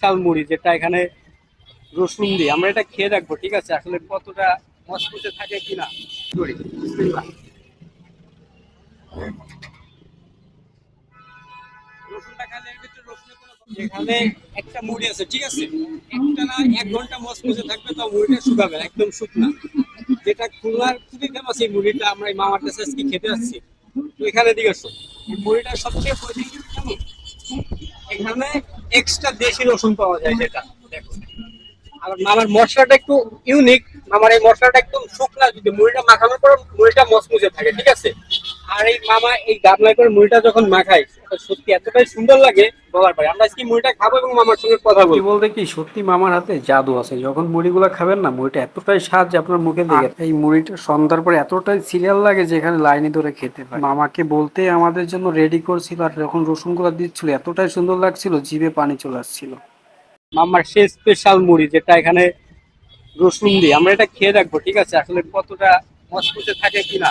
শাল মুড়ি যেটা এখানে রসুন দিয়ে। আমরা এটা খেয়ে দেখব, ঠিক আছে? আসলে কতটা মসমসে থাকে কিনা। একটা মুড়ি আছে, ঠিক আছে? না এক ঘণ্টা থাকবে মুড়িটা শুকাবে একদম শুকনা। যেটা খুলনার এই মুড়িটা, আমরা খেতে আসছি। এখানে এখানে এক্সট্রা দেশি রসুন পাওয়া যায় যেটা দেখো আর মামার মশলাটা একটু ইউনিক আমার এই মশলাটা একদম শুকনা, যদি মুড়িটা মাখানোর পর মুড়িটা মসমুজে থাকে, ঠিক এই মামা এই গামলায় করে মুড়িটা যখন মাখায় সত্যি এতটাই সুন্দর লাগে বলার পরে আমরা আজকে মুড়িটা খাব এবং মামার সঙ্গে কথা বলব। বলতে কি সত্যি মামার হাতে জাদু আছে। যখন মুড়িগুলো খাবেন না মুড়িটা এতটাই স্বাদ যে আপনার মুখে দিকে এই মুড়িটা সন্ধ্যার পরে এতটাই সিরিয়াল লাগে যে এখানে লাইনে ধরে খেতে পারে মামাকে বলতে আমাদের জন্য রেডি করছিল আর যখন রসুনগুলো দিচ্ছিল এতটাই সুন্দর লাগছিল জিভে পানি চলে আসছিল। মামার সে স্পেশাল মুড়ি যেটা এখানে রসুন দিয়ে আমরা এটা খেয়ে দেখব ঠিক আছে? আসলে কতটা মসমুসে থাকে কিনা।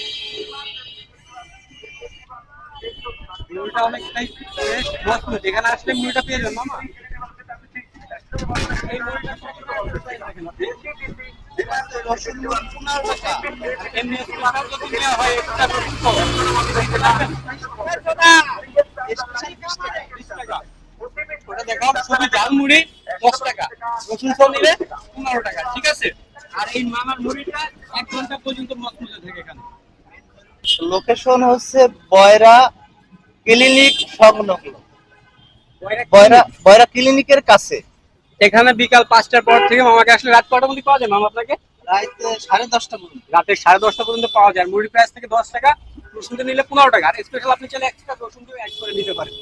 extra রসুন পাওয়া যায়। বিশ টাকা। ওটা দেখাও শুধু জাল মুড়ি দশ টাকা রসুন সহ নিলে পনেরো টাকা ঠিক আছে আর এই মামার মুড়িটা এক ঘণ্টা পর্যন্ত মসমুজে থাকে এখানে লোকেশন হচ্ছে বয়রা ক্লিনিক সংলগ্ন বয়রা ক্লিনিকের কাছে। এখানে বিকাল পাঁচটার পর থেকে মামাকে আসলে রাত কটা মধ্যে পাওয়া যায় মামা আপনাকে? রাত সাড়ে দশটা পর্যন্ত। রাতে সাড়ে দশটা পর্যন্ত পাওয়া যায়। মুড়ি প্রাইস থেকে দশ টাকা রসুন নিলে পনেরো টাকা। আর স্পেশাল আপনি চাইলে এক্সট্রা রসুন দিয়ে অ্যাড করে নিতে পারেন।